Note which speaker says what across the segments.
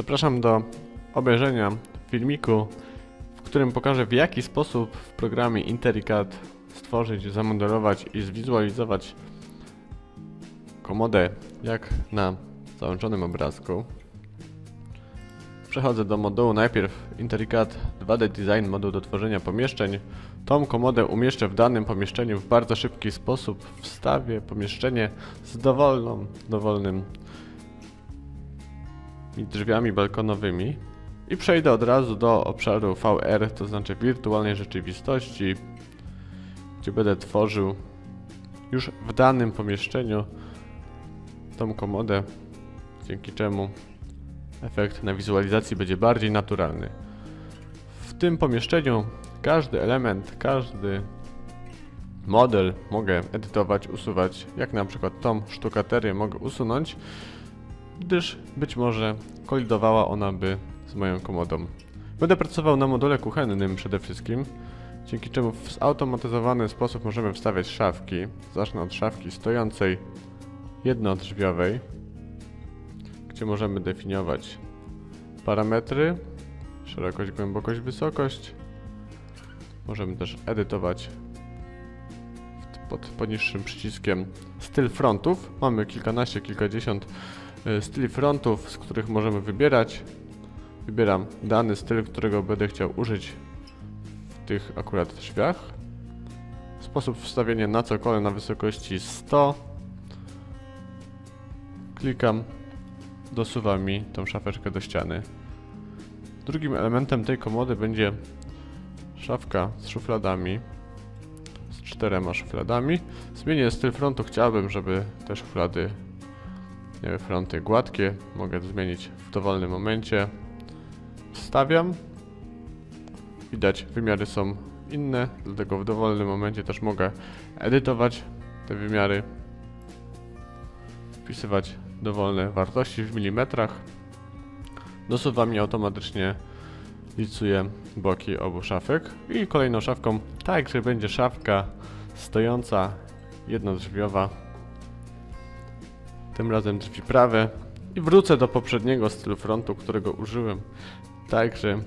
Speaker 1: Zapraszam do obejrzenia filmiku, w którym pokażę w jaki sposób w programie IntelliCAD stworzyć, zamodelować i zwizualizować komodę jak na załączonym obrazku. Przechodzę do modułu najpierw IntelliCAD 2D Design, moduł do tworzenia pomieszczeń. Tą komodę umieszczę w danym pomieszczeniu w bardzo szybki sposób. Wstawię pomieszczenie z dowolną, dowolnym drzwiami balkonowymi i przejdę od razu do obszaru VR, to znaczy wirtualnej rzeczywistości, gdzie będę tworzył już w danym pomieszczeniu tą komodę, dzięki czemu efekt na wizualizacji będzie bardziej naturalny. W tym pomieszczeniu każdy element, każdy model mogę edytować, usuwać, jak na przykład tą sztukaterię mogę usunąć, gdyż być może kolidowała ona by z moją komodą. Będę pracował na module kuchennym przede wszystkim, dzięki czemu w zautomatyzowany sposób możemy wstawiać szafki. Zacznę od szafki stojącej jednodrzwiowej, gdzie możemy definiować parametry, szerokość, głębokość, wysokość. Możemy też edytować pod poniższym przyciskiem styl frontów. Mamy kilkanaście, kilkadziesiąt styli frontów, z których możemy wybierać. Wybieram dany styl, którego będę chciał użyć w tych akurat drzwiach. Sposób wstawienia na cokolwiek na wysokości 100. Klikam, dosuwa mi tą szafeczkę do ściany. Drugim elementem tej komody będzie szafka z szufladami, z czterema szufladami. Zmienię styl frontu, chciałbym, żeby te szuflady fronty gładkie. Mogę zmienić w dowolnym momencie. Wstawiam. Widać, wymiary są inne, dlatego w dowolnym momencie też mogę edytować te wymiary, wpisywać dowolne wartości w milimetrach. Dosuwa mi automatycznie licuje boki obu szafek i kolejną szafką także będzie szafka stojąca jednodrzwiowa tym razem drzwi prawe i wrócę do poprzedniego stylu frontu, którego użyłem także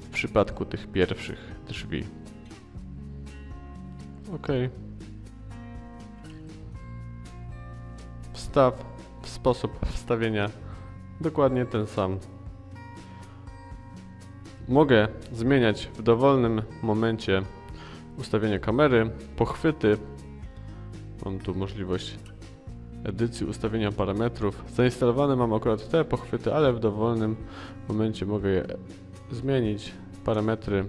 Speaker 1: w przypadku tych pierwszych drzwi. Ok. Wstaw, sposób wstawienia dokładnie ten sam. Mogę zmieniać w dowolnym momencie ustawienie kamery, pochwyty. Mam tu możliwość edycji ustawienia parametrów. Zainstalowane mam akurat te pochwyty, ale w dowolnym momencie mogę je zmienić. Parametry,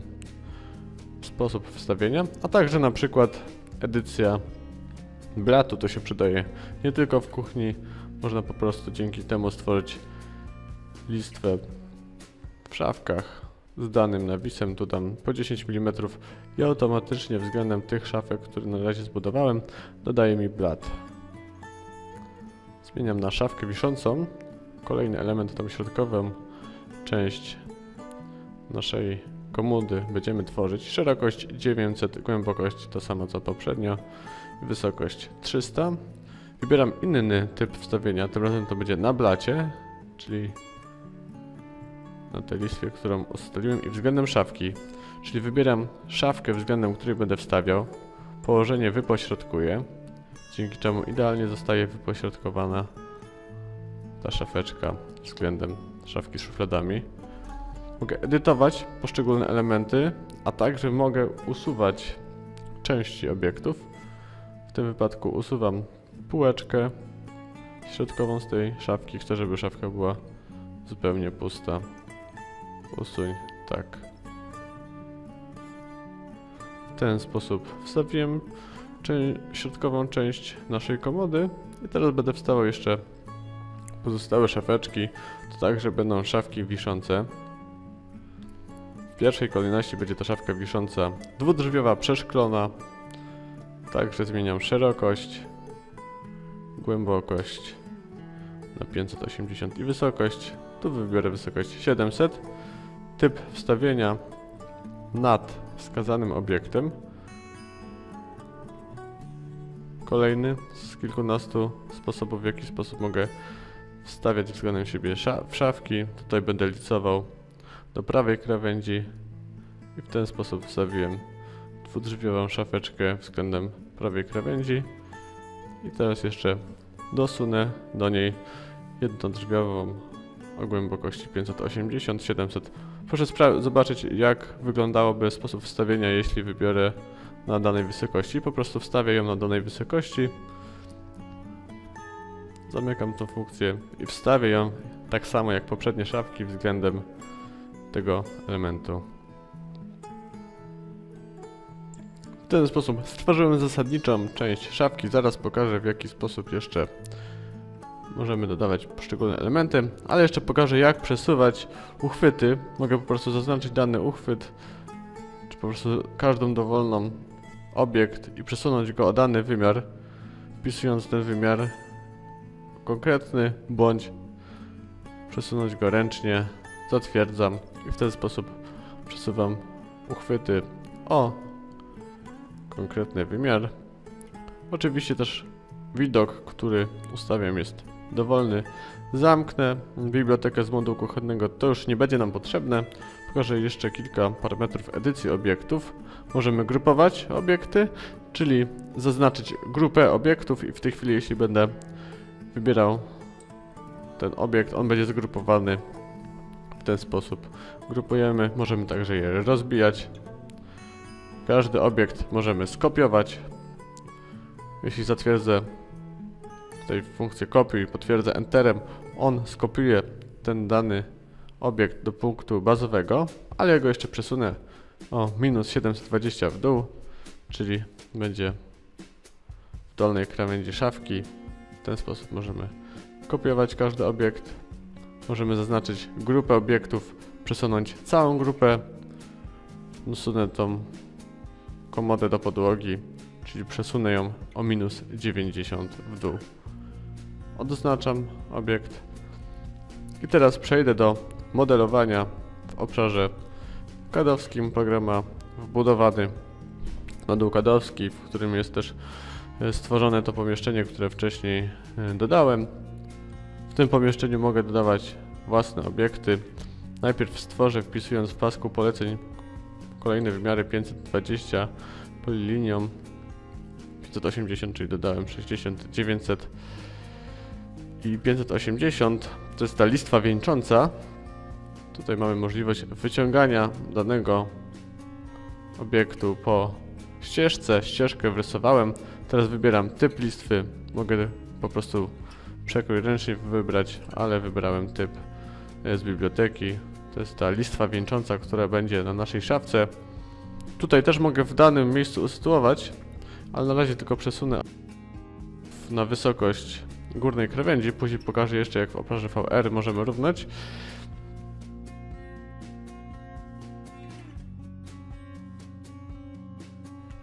Speaker 1: sposób wstawienia, a także na przykład edycja blatu, to się przydaje nie tylko w kuchni, można po prostu dzięki temu stworzyć listwę w szafkach z danym nawisem, tu dam po 10 mm i automatycznie względem tych szafek, które na razie zbudowałem, dodaje mi blat. Zmieniam na szafkę wiszącą. Kolejny element, tą środkową część naszej komudy będziemy tworzyć. Szerokość 900, głębokość to samo co poprzednio, wysokość 300. Wybieram inny typ wstawienia, tym razem to będzie na blacie, czyli na tej listwie, którą ustaliłem i względem szafki, czyli wybieram szafkę względem której będę wstawiał, położenie wypośrodkuję, dzięki czemu idealnie zostaje wypośrodkowana ta szafeczka względem szafki z szufladami. Mogę edytować poszczególne elementy, a także mogę usuwać części obiektów. W tym wypadku usuwam półeczkę środkową z tej szafki. Chcę, żeby szafka była zupełnie pusta. Usuń, tak. W ten sposób wstawiłem środkową część naszej komody i teraz będę wstawał jeszcze pozostałe szafeczki, to także będą szafki wiszące. W pierwszej kolejności będzie to szafka wisząca dwudrzwiowa, przeszklona. Także zmieniam szerokość, głębokość na 580 i wysokość. Tu wybiorę wysokość 700. Typ wstawienia nad wskazanym obiektem. Kolejny z kilkunastu sposobów, w jaki sposób mogę wstawiać względem siebie w szafki. Tutaj będę licował do prawej krawędzi i w ten sposób wstawiłem dwudrzwiową szafeczkę względem prawej krawędzi. I teraz jeszcze dosunę do niej jednodrzwiową o głębokości 580-700. Proszę zobaczyć jak wyglądałoby sposób wstawienia, jeśli wybiorę na danej wysokości. Po prostu wstawię ją na danej wysokości. Zamykam tą funkcję i wstawię ją tak samo jak poprzednie szafki względem tego elementu. W ten sposób stworzyłem zasadniczą część szafki. Zaraz pokażę w jaki sposób jeszcze możemy dodawać poszczególne elementy, ale jeszcze pokażę jak przesuwać uchwyty. Mogę po prostu zaznaczyć dany uchwyt, czy po prostu każdą dowolną obiekt i przesunąć go o dany wymiar, wpisując ten wymiar konkretny, bądź przesunąć go ręcznie, zatwierdzam i w ten sposób przesuwam uchwyty o konkretny wymiar. Oczywiście też widok, który ustawiam jest dowolny. Zamknę bibliotekę z modułu kuchennego, to już nie będzie nam potrzebne. Pokażę jeszcze kilka parametrów edycji obiektów. Możemy grupować obiekty, czyli zaznaczyć grupę obiektów i w tej chwili jeśli będę wybierał ten obiekt, on będzie zgrupowany w ten sposób. Grupujemy, możemy także je rozbijać. Każdy obiekt możemy skopiować. Jeśli zatwierdzę tutaj funkcję kopiuj potwierdzę Enterem, on skopiuje ten dany obiekt do punktu bazowego, ale ja go jeszcze przesunę o minus 720 w dół, czyli będzie w dolnej krawędzi szafki. W ten sposób możemy kopiować każdy obiekt. Możemy zaznaczyć grupę obiektów, przesunąć całą grupę. Usunę tą komodę do podłogi, czyli przesunę ją o minus 90 w dół. Odznaczam obiekt. I teraz przejdę do modelowania w obszarze kadowskim. Program ma wbudowany moduł kadowski, w którym jest też e, stworzone to pomieszczenie, które wcześniej e, dodałem. W tym pomieszczeniu mogę dodawać własne obiekty. Najpierw stworzę wpisując w pasku poleceń kolejne wymiary 520 polilinią 580, czyli dodałem 60, 900 i 580 to jest ta listwa wieńcząca. Tutaj mamy możliwość wyciągania danego obiektu po ścieżce. Ścieżkę wrysowałem. Teraz wybieram typ listwy. Mogę po prostu przekrój ręcznie wybrać, ale wybrałem typ z biblioteki. To jest ta listwa wieńcząca, która będzie na naszej szafce. Tutaj też mogę w danym miejscu usytuować, ale na razie tylko przesunę na wysokość górnej krawędzi. Później pokażę jeszcze jak w obszarze VR możemy równać.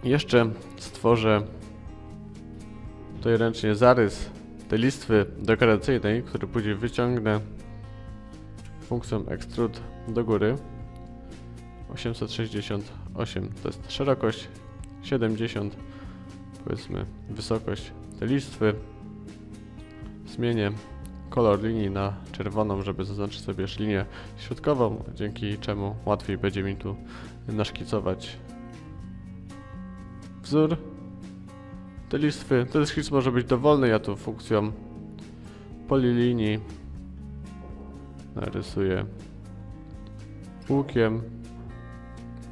Speaker 1: Jeszcze stworzę tutaj ręcznie zarys tej listwy dekoracyjnej, który później wyciągnę funkcją extrude do góry. 868 to jest szerokość, 70 powiedzmy wysokość tej listwy. Zmienię kolor linii na czerwoną, żeby zaznaczyć sobie linię środkową, dzięki czemu łatwiej będzie mi tu naszkicować wzór tej listwy. Ten szkic może być dowolny, ja tu funkcją polilinii narysuję łukiem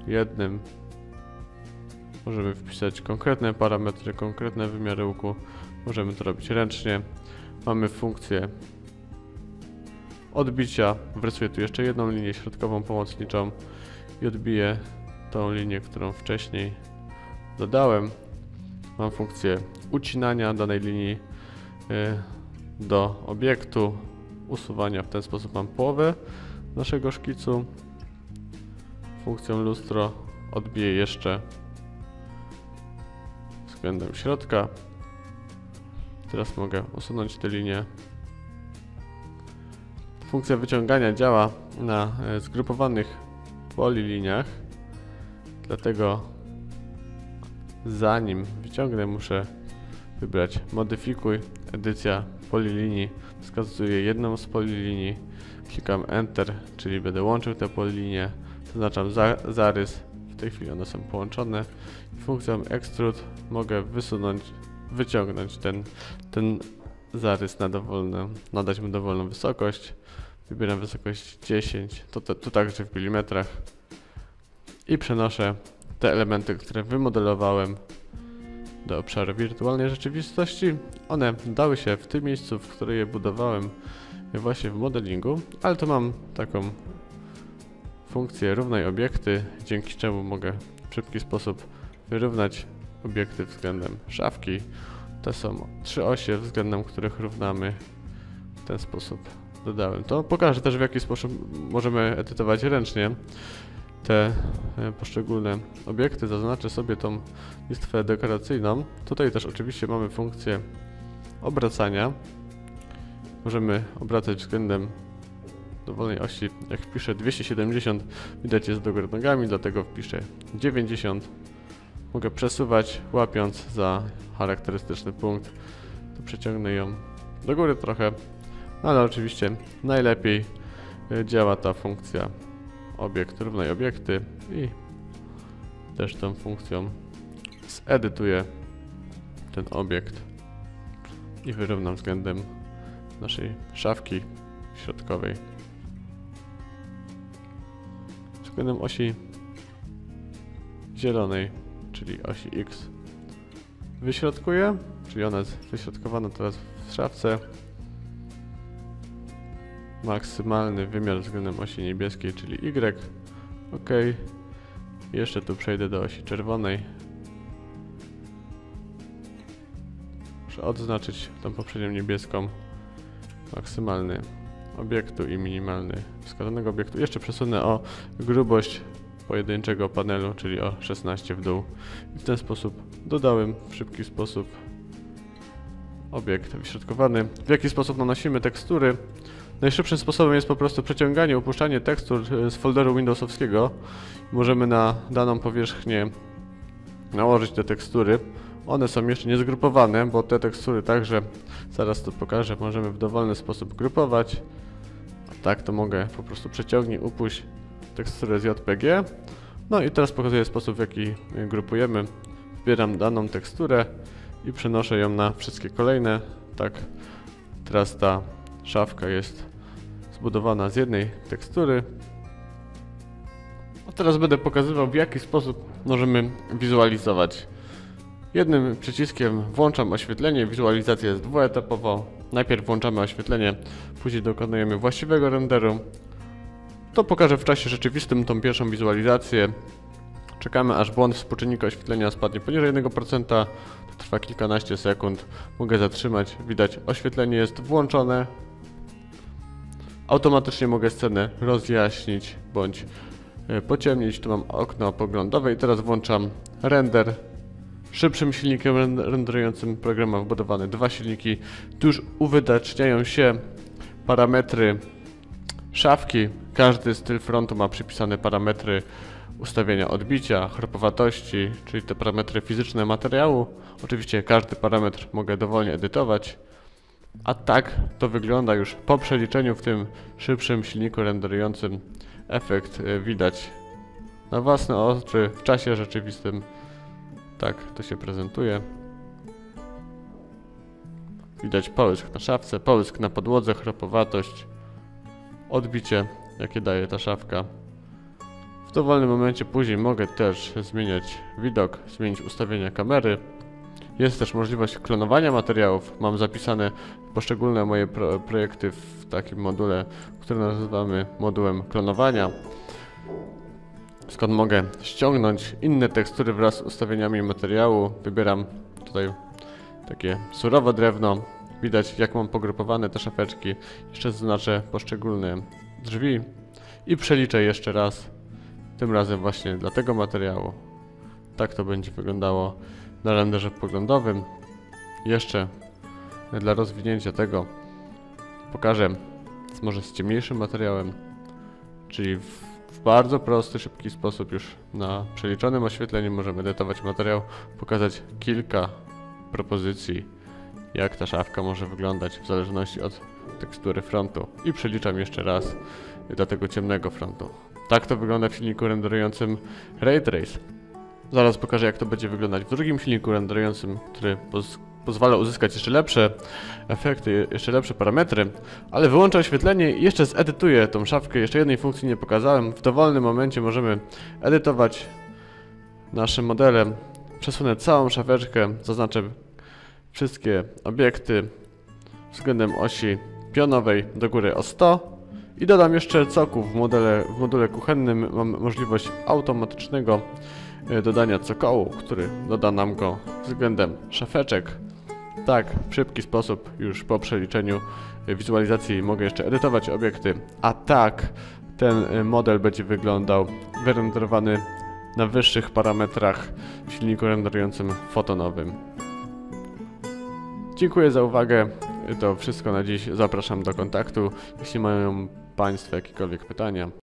Speaker 1: jednym. Możemy wpisać konkretne parametry, konkretne wymiary łuku. Możemy to robić ręcznie. Mamy funkcję odbicia. Wrysuję tu jeszcze jedną linię środkową pomocniczą i odbiję tą linię, którą wcześniej dodałem. Mam funkcję ucinania danej linii y, do obiektu, usuwania. W ten sposób mam połowę naszego szkicu. Funkcją lustro odbiję jeszcze względem środka. Teraz mogę usunąć tę linię. Funkcja wyciągania działa na e, zgrupowanych poliliniach, dlatego zanim wyciągnę muszę wybrać. Modyfikuj, edycja polilinii, wskazuję jedną z polilinii, klikam Enter, czyli będę łączył te polinie, zaznaczam za, zarys, w tej chwili one są połączone. Funkcją Extrude mogę wysunąć, wyciągnąć ten, ten zarys na dowolną, nadać mu dowolną wysokość. Wybieram wysokość 10, to, to, to także w milimetrach. I przenoszę te elementy, które wymodelowałem do obszaru wirtualnej rzeczywistości. One dały się w tym miejscu, w którym je budowałem właśnie w modelingu, ale to mam taką funkcję równaj obiekty, dzięki czemu mogę w szybki sposób wyrównać obiekty względem szafki. To są trzy osie, względem których równamy w ten sposób. Dodałem to. Pokażę też w jaki sposób możemy edytować ręcznie te e, poszczególne obiekty. Zaznaczę sobie tą listwę dekoracyjną. Tutaj też oczywiście mamy funkcję obracania. Możemy obracać względem dowolnej osi. Jak wpiszę 270, widać jest do góry nogami, dlatego wpiszę 90. Mogę przesuwać, łapiąc za charakterystyczny punkt. To przeciągnę ją do góry trochę, ale oczywiście najlepiej y, działa ta funkcja obiekt równaj obiekty i też tą funkcją zedytuję ten obiekt i wyrównam względem naszej szafki środkowej. Względem osi zielonej, czyli osi X wyśrodkuję, czyli ona jest wyśrodkowana teraz w szafce maksymalny wymiar względem osi niebieskiej, czyli Y ok jeszcze tu przejdę do osi czerwonej muszę odznaczyć tą poprzednią niebieską maksymalny obiektu i minimalny wskazanego obiektu. Jeszcze przesunę o grubość pojedynczego panelu, czyli o 16 w dół. I w ten sposób dodałem w szybki sposób obiekt wyśrodkowany. W jaki sposób nanosimy tekstury? Najszybszym sposobem jest po prostu przeciąganie, upuszczanie tekstur z folderu Windowsowskiego. Możemy na daną powierzchnię nałożyć te tekstury. One są jeszcze niezgrupowane, bo te tekstury także, zaraz to pokażę, możemy w dowolny sposób grupować. Tak, to mogę po prostu przeciągnij, upuść teksturę z JPG. No i teraz pokazuję sposób, w jaki grupujemy. Wybieram daną teksturę i przenoszę ją na wszystkie kolejne. Tak, teraz ta szafka jest zbudowana z jednej tekstury. A teraz będę pokazywał, w jaki sposób możemy wizualizować. Jednym przyciskiem włączam oświetlenie, wizualizacja jest dwuetapowa. Najpierw włączamy oświetlenie, później dokonujemy właściwego renderu. To pokażę w czasie rzeczywistym tą pierwszą wizualizację. Czekamy aż błąd współczynnika oświetlenia spadnie poniżej 1%. To trwa kilkanaście sekund. Mogę zatrzymać. Widać oświetlenie jest włączone. Automatycznie mogę scenę rozjaśnić bądź e, pociemnić. Tu mam okno poglądowe i teraz włączam render szybszym silnikiem renderującym program ma wbudowane dwa silniki. Tu już uwydaczniają się parametry szafki. Każdy styl frontu ma przypisane parametry ustawienia odbicia, chropowatości, czyli te parametry fizyczne materiału. Oczywiście każdy parametr mogę dowolnie edytować. A tak to wygląda już po przeliczeniu w tym szybszym silniku renderującym. Efekt y, widać na własne oczy w czasie rzeczywistym. Tak to się prezentuje. Widać połysk na szafce, połysk na podłodze, chropowatość, odbicie, jakie daje ta szafka. W dowolnym momencie później mogę też zmieniać widok, zmienić ustawienia kamery. Jest też możliwość klonowania materiałów. Mam zapisane poszczególne moje pro projekty w takim module, który nazywamy modułem klonowania skąd mogę ściągnąć inne tekstury wraz z ustawieniami materiału. Wybieram tutaj takie surowe drewno. Widać jak mam pogrupowane te szafeczki. Jeszcze zaznaczę poszczególne drzwi i przeliczę jeszcze raz. Tym razem właśnie dla tego materiału. Tak to będzie wyglądało na renderze poglądowym. Jeszcze dla rozwinięcia tego pokażę może z ciemniejszym materiałem, czyli w w bardzo prosty, szybki sposób już na przeliczonym oświetleniu możemy edytować materiał, pokazać kilka propozycji jak ta szafka może wyglądać w zależności od tekstury frontu. I przeliczam jeszcze raz do tego ciemnego frontu. Tak to wygląda w silniku renderującym Ray Trace. Zaraz pokażę jak to będzie wyglądać w drugim silniku renderującym, który poz pozwala uzyskać jeszcze lepsze efekty, jeszcze lepsze parametry, ale wyłączę oświetlenie i jeszcze zedytuję tą szafkę. Jeszcze jednej funkcji nie pokazałem. W dowolnym momencie możemy edytować nasze modele. Przesunę całą szafeczkę, zaznaczę wszystkie obiekty względem osi pionowej do góry o 100 i dodam jeszcze coków w modele, w module kuchennym. Mam możliwość automatycznego dodania cokołu, który doda nam go względem szafeczek. Tak, w szybki sposób już po przeliczeniu e, wizualizacji mogę jeszcze edytować obiekty, a tak ten e, model będzie wyglądał wyrenderowany na wyższych parametrach w silniku renderującym fotonowym. Dziękuję za uwagę. To wszystko na dziś. Zapraszam do kontaktu. Jeśli mają Państwo jakiekolwiek pytania,